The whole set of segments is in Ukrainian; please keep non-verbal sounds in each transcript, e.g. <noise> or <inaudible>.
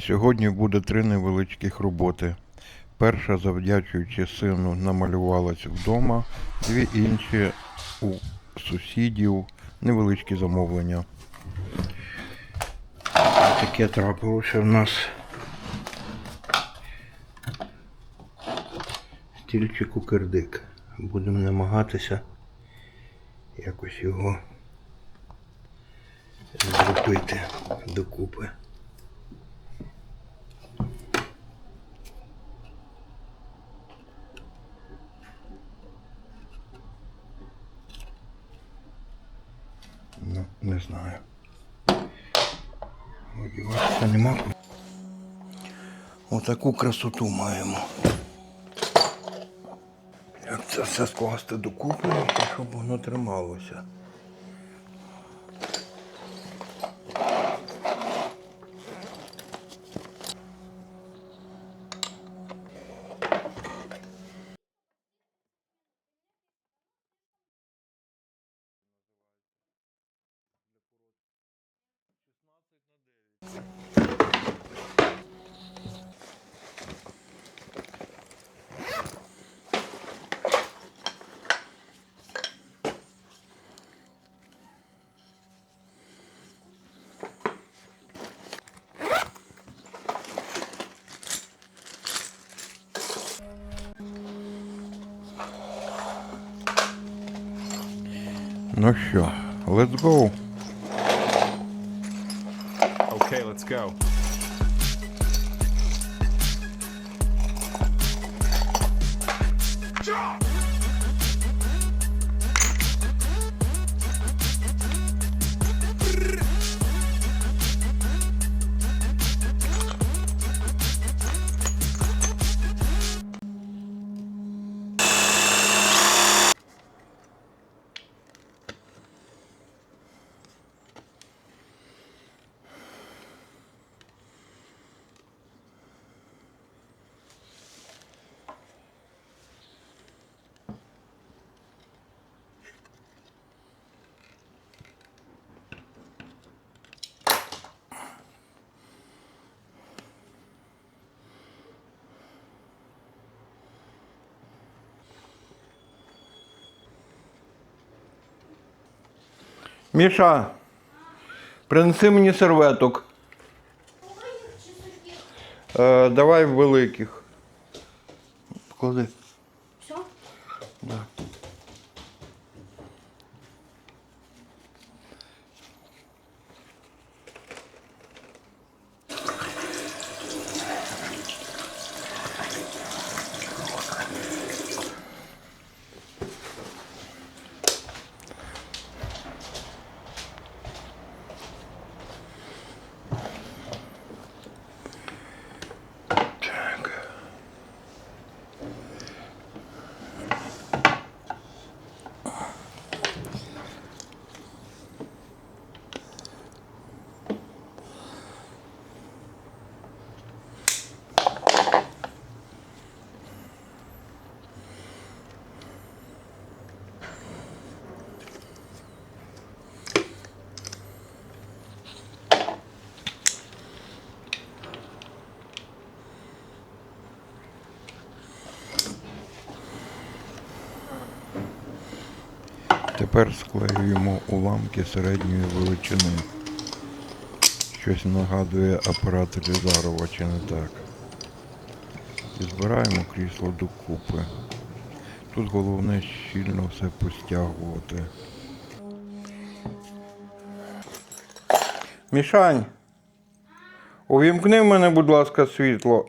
Сьогодні буде три невеличких роботи. Перша, завдячуючи сину, намалювалась вдома, дві інші у сусідів невеличкі замовлення. Таке трапилося в нас. Стільчик у кирдик. Будемо намагатися якось його зробити докупи. Ну, не знаю. Сподіватися нема. Отаку красоту маємо. Як це все скласти докупи, щоб воно трималося. Ну що, let's go. Okay, let's go. Міша, принеси мені серветок. Е, давай великих. Клади. Тепер склеюємо уламки середньої величини. Щось нагадує апарат Лізарова, чи не так. І збираємо крісло докупи. Тут головне щільно все постягувати. Мішань, увімкни в мене, будь ласка, світло.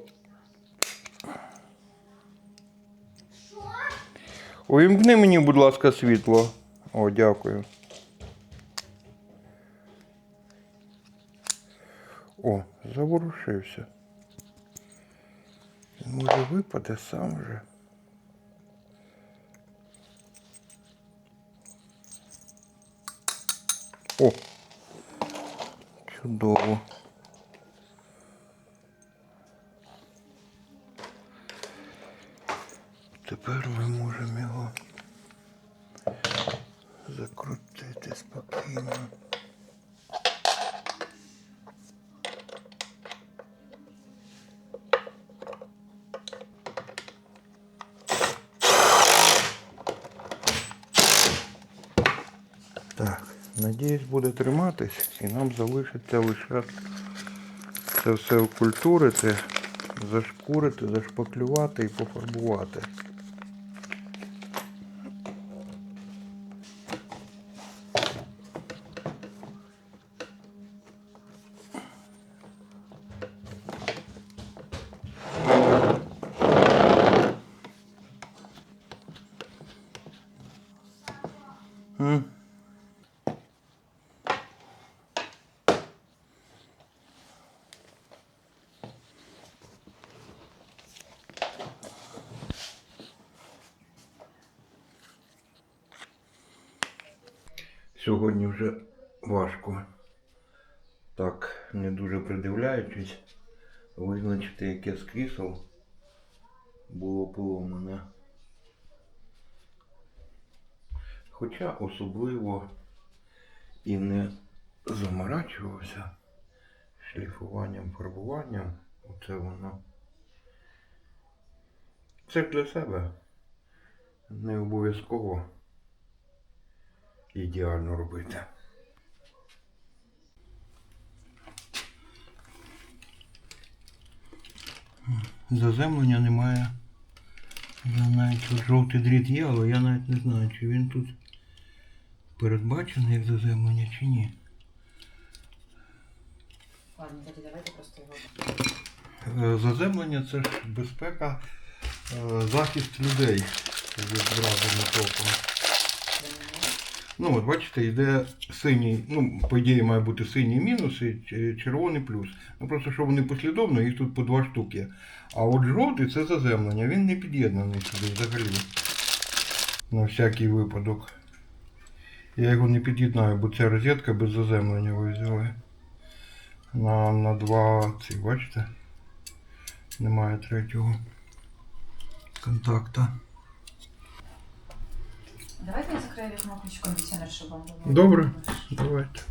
Увімкни мені, будь ласка, світло. О, дякую. О, заворушився. Може випаде сам же. О! Чудово. Тепер ми можемо його закрутити спокійно. Так, надіюсь, буде триматись і нам залишиться лише це все окультурити, зашкурити, зашпаклювати і пофарбувати. Так не дуже придивляючись, визначити, яке з крісел було поломане. Хоча особливо і не заморачувався шліфуванням, фарбуванням. Оце воно. Це для себе. Не обов'язково ідеально робити. Заземлення немає. Я навіть тут жовтий дріт є, але я навіть не знаю, чи він тут передбачений як заземлення чи ні. Ладно, тоді давайте просто його. Е, Заземлення це ж безпека, е, захист людей від зрадами током. Ну, от бачите, йде синій, ну, по ідеї має бути синій мінус і червоний плюс. Ну просто що вони послідовно, їх тут по два штуки. А от жовтий це заземлення, він не під'єднаний сюди взагалі. На всякий випадок. Я його не під'єднаю, бо ця розетка без заземлення ви взяли. На, на два ці, бачите? Немає третього контакта. Давайте я закрию вікно ключ кондиціонер, щоб вам було. Добре. Давайте.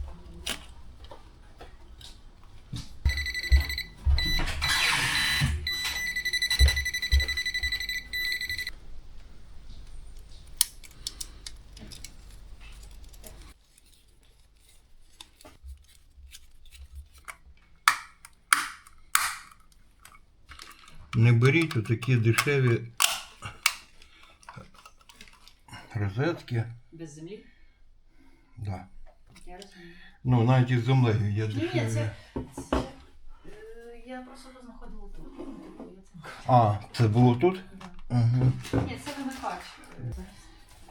Не беріть отакі дешеві розетки. Без землі? Да. Я розумію. Ну, навіть із землею є Ні, це, це е, я просто знаходила тут. А, це було тут? Угу. Ні, це вимикач.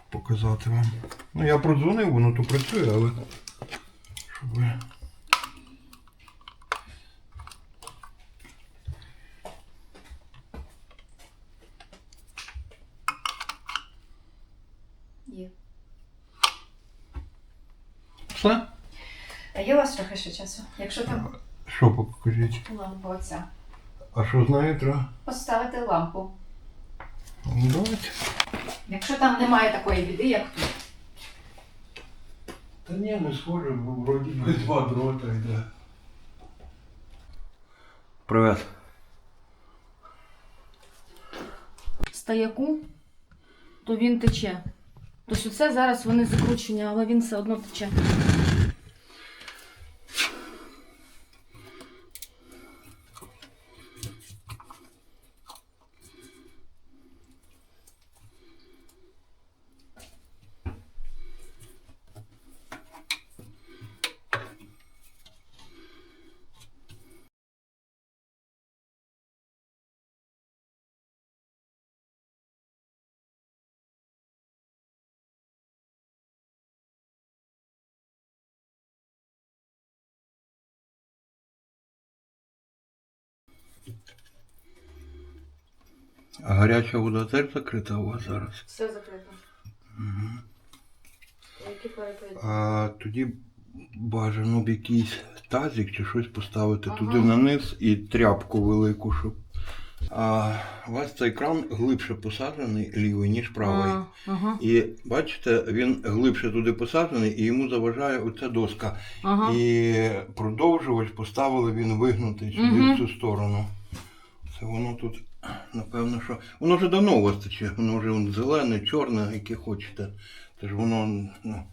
Показати вам. Ну, я продзвонив, воно то працює, але. Щоб ви. Є. Все? А є у вас трохи ще часу? Якщо там Що покажіть? лампа оця. А що з нею треба? Поставити лампу. Ну, давайте. Якщо там немає такої біди, як тут. Та ні, не схоже, бо вроді би два дрота йде. Привет. стояку, то він тече. Тобто це зараз вони закручені, але він все одно тече. А гаряча вода теж закрита у вас зараз. Все закрито. Які перепиті? А тоді бажано б якийсь тазик чи щось поставити Ага. туди на низ і тряпку велику, щоб. А у вас цей кран глибше посаджений лівий, ніж правий. А, ага, І бачите, він глибше туди посаджений і йому заважає оця доска. ага. І продовжувач поставили він вигнутий сюди Мгм. в цю сторону. Це воно тут, напевно, що. Воно вже давно у вас тече, воно вже он зелене, чорне, яке хочете. Тож воно, ну.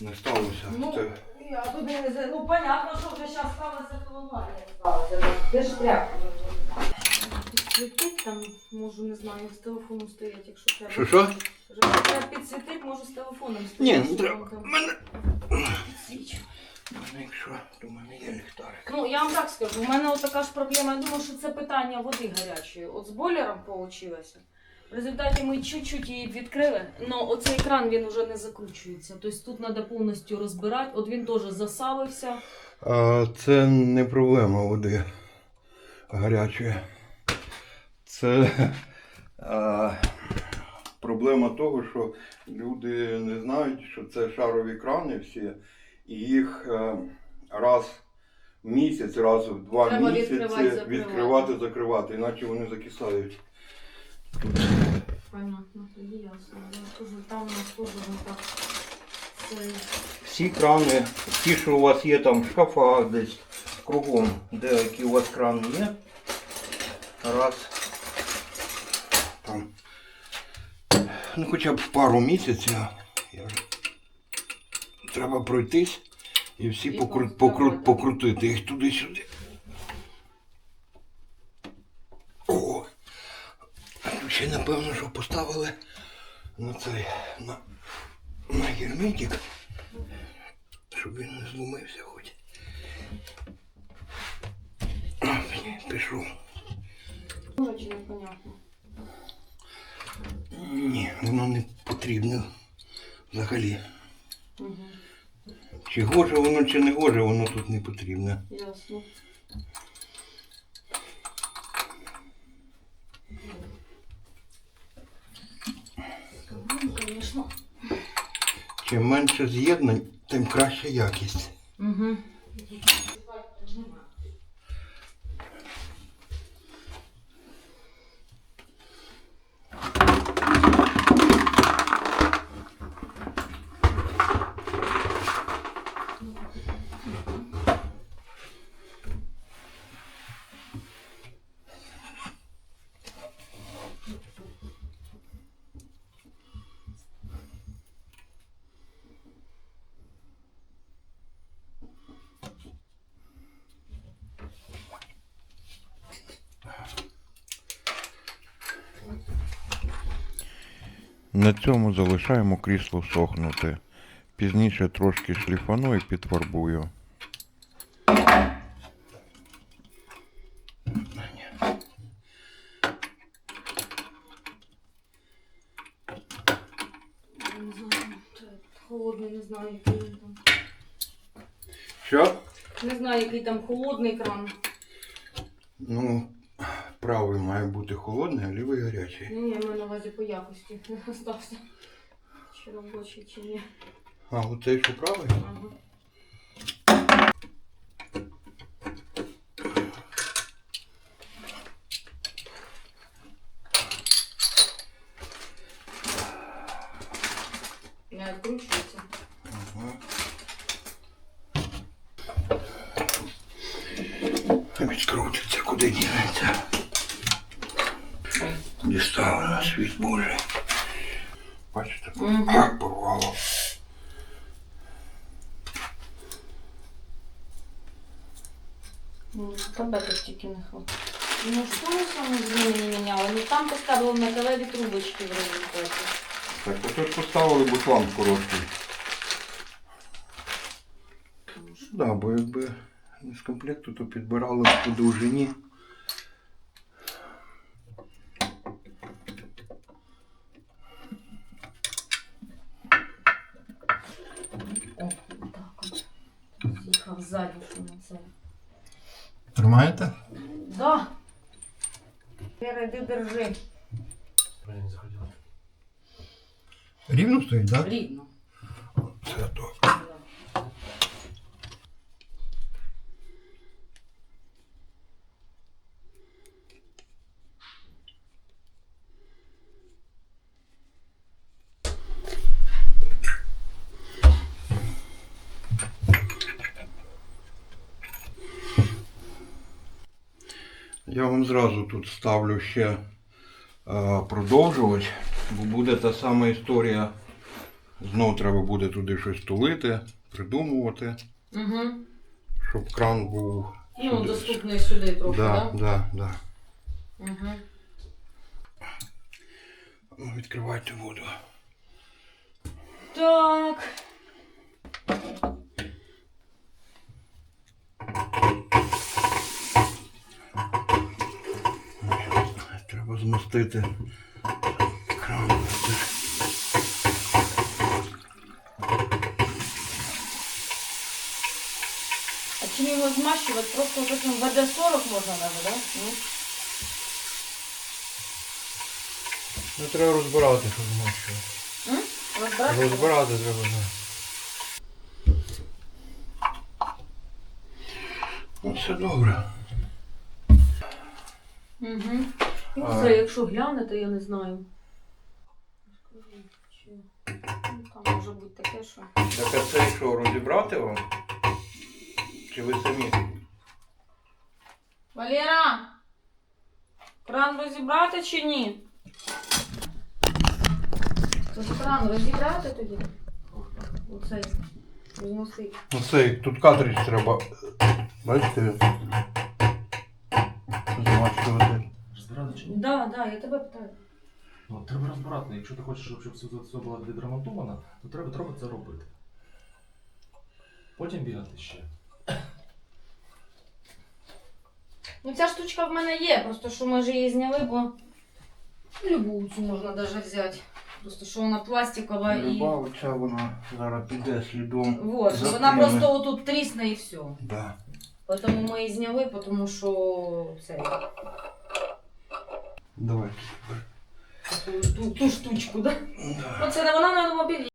не сталося. Ну, Це... я туди не за- Ну, понятно, що вже зараз сталося колонування сталося. Де ж тряпка? Підсвітить там, можу, не знаю, з телефоном стоять, якщо треба. Що що? Вже треба підсвітити, можу з телефоном Ні, стояти. не треба. У мене, підсвічувати. у мене якщо, то в мене. Ну, я вам так скажу, у мене така ж проблема. Я думаю, що це питання води гарячої. От з бойлером вийшло. В результаті ми чуть-чуть її відкрили, але оцей кран він вже не закручується. Тобто тут треба повністю розбирати. От він теж засавився. А, це не проблема води гарячої. Це а, проблема того, що люди не знають, що це шарові крани всі, і їх е, раз місяць, раз в два Треба місяці відкривати, закривати. відкривати, закривати, іначе вони закисають. Понятно, тоді ясно. Я кажу, там у нас теж не так. Це... Всі крани, ті, що у вас є там в шкафах десь кругом, де які у вас крани є. Раз. Там. Ну хоча б в пару місяців. Я. Треба пройтись і всі покру... покру... покрутити їх туди-сюди. О! А тут ще напевно, що поставили на цей на, на герметик. Щоб він не зломився хоч. Пішов. Ні, воно не потрібно взагалі. Угу. Чи гоже воно, чи не гоже, воно тут не потрібно. Ясно. Чим менше з'єднань, тим краща якість. Угу. На цьому залишаємо крісло сохнути. Пізніше трошки шліфану і підфарбую. Не знаю, холодний, не знаю, який він там. Що? Не знаю, який там холодний кран. Ну, правий має бути холодний, а лівий гарячий. Ні, я маю на не <laughs> остався. Чи робочий, чи ні. А оцей що правий? Ага. Не відкручується. Ага. Відкрутиться, куди дінеться. Дістали на світ Божий. Бачите, Мгм. як порвало. Ну, тебе тут тільки не хватить. Ну що ми саме зміни не міняли? Ну там поставили металеві трубочки в результаті. Так, ото тут поставили бутлан короткий. Да, бо якби не з комплекту, то підбирали по довжині. так? Рівно. Це добре. Я вам зразу тут ставлю ще е, продовжувач, бо буде та сама історія Знов треба буде туди щось тулити, придумувати, Угу. щоб кран був. Ну, сюди. доступний сюди трохи, Да, так? да, да. Угу. Ну, Відкривайте воду. Так. Треба змастити кран. Чим його змащувати? Просто таким ВД-40 можна навіть, так? Ну. Ну треба розбирати, що змащувати. М? Розбирати? Розбирати треба. Ну, все добре. Угу. Ну, А. це, якщо глянете, я не знаю. Скажи, чи- Ну, там може бути таке, що. Так а це що, розібрати вам? Чи ви самі? Валера! Кран розібрати чи ні? Це ж кран розібрати тоді? Оцей. Ну це тут картридж треба. Бачите? Змащувати. Розбирати чи ні? Да, да, я тебе питаю. Ну, треба розбирати. Якщо ти хочеш, щоб все, все було відремонтовано, то треба трохи це робити. Потім бігати ще. Ну ця штучка в мене є, просто що ми ж її зняли, бо любу цю можна навіть взяти. Просто що вона пластикова і. Люба оця вона зараз піде слідом. Вот, за вона тими. просто отут трісне і все. Да. Тому ми її зняли, тому що це Давайте. ту, ту, ту штучку, да? Да. Ну це не вона на автомобілі.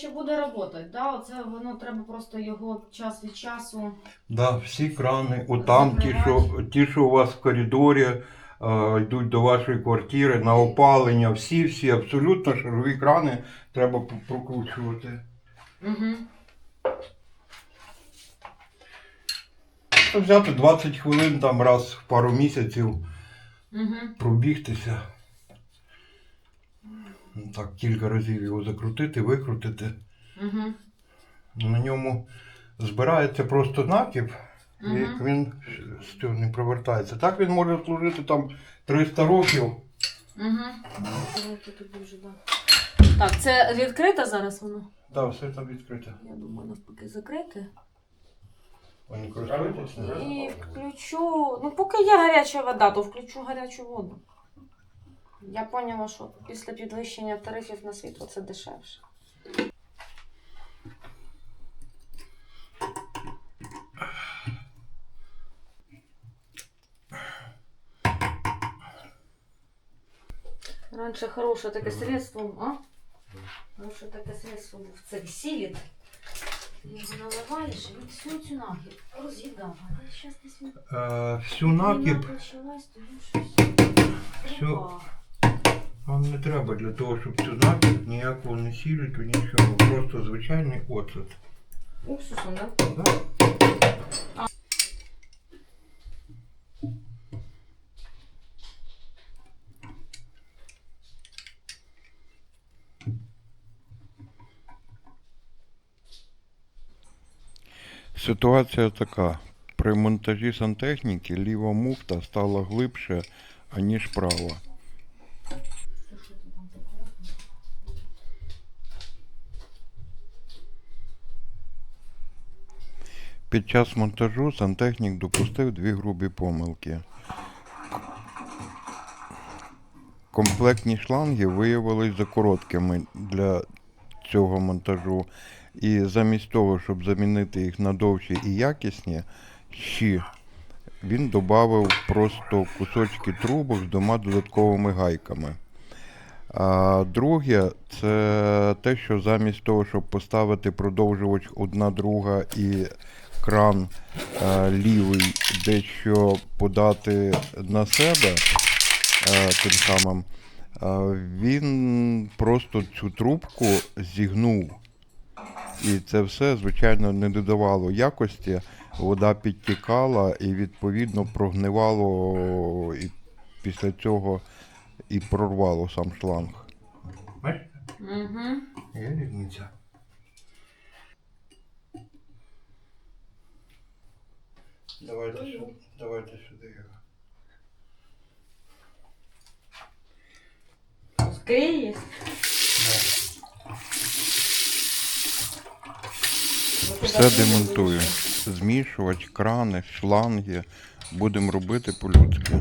Коротше, буде працювати, да? Оце воно треба просто його час від часу. Да, всі крани, отам ті, що, ті, що у вас в коридорі, е, йдуть до вашої квартири на опалення, всі, всі абсолютно шарові крани треба п- прокручувати. Угу. Взяти 20 хвилин там раз в пару місяців Угу. пробігтися. Так, кілька разів його закрутити, викрутити. Угу. На ньому збирається просто накіп, і він з цього не провертається. Так він може служити там 300 років. Угу. Так, це відкрите зараз воно? Так, все там відкрите. Я думаю, навпаки закрите. І включу. Ну, поки є гаряча вода, то включу гарячу воду. Я поняла, що після підвищення тарифів на світло це дешевше. Раніше хороше таке средство, а? Хороше таке средство був. Це сіліт. Його наливаєш і всю цю нахід роз'їдав. Але зараз десь він Е, всю накіп почалась, то він щось. Всю-. Вам не треба для того, щоб цю накіп ніякого не сіліту, нічого. Просто звичайний оцет. Уксусом, да? Да? Ситуація така. При монтажі сантехніки ліва муфта стала глибше, аніж права. Під час монтажу сантехнік допустив дві грубі помилки. Комплектні шланги виявились закороткими для цього монтажу. І замість того, щоб замінити їх на довші і якісні, щі, він додав просто кусочки трубок з двома додатковими гайками. А друге, це те, що замість того, щоб поставити продовжувач одна друга і кран е, лівий дещо подати на себе е, тим самим, е, він просто цю трубку зігнув. І це все, звичайно, не додавало якості. Вода підтікала і відповідно прогнивало, і після цього і прорвало сам шланг. Бачите? Угу. Є різниця. Давайте сюди. Давайте сюди його. Скорее є. Все демонтую. Змішувач, крани, шланги. Будемо робити по-людськи.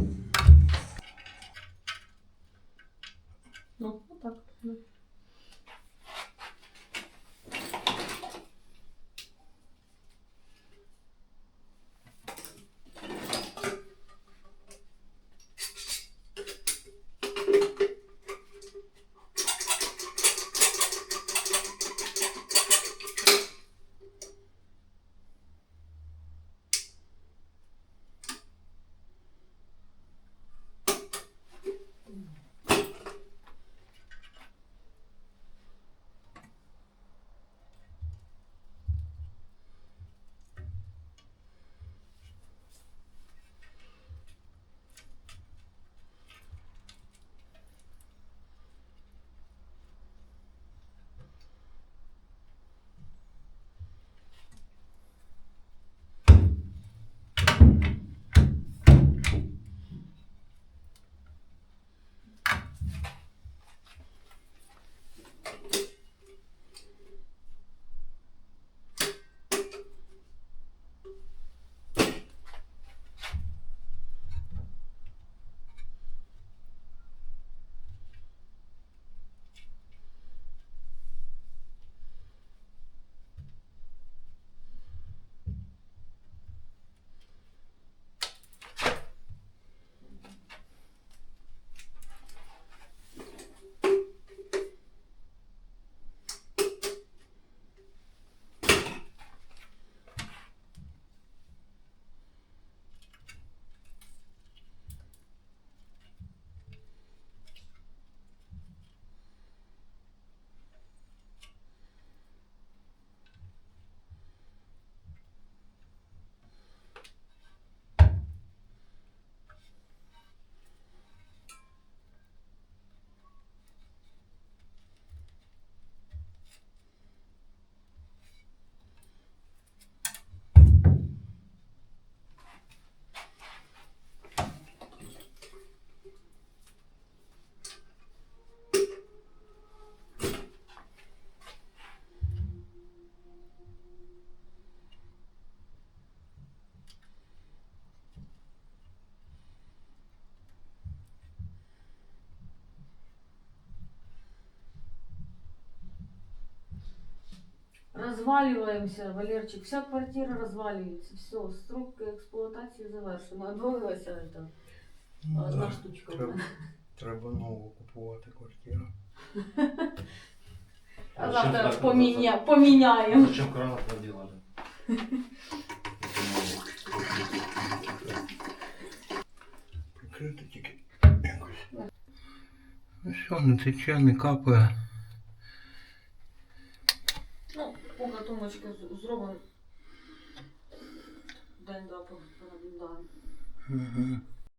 Разваливаемся, Валерчик. Вся квартира разваливается. Все, срок эксплуатации завершен. Отвалилася это. Одна Да, штучка. треба, треба нову купувати квартиру. А завтра так поміня... поміняємо. Зачем крана проделали? Прикрити тільки якось. Ну що, не тече, не капає. Ну, поки тумочки зробимо. День два понаблюдаємо. Угу.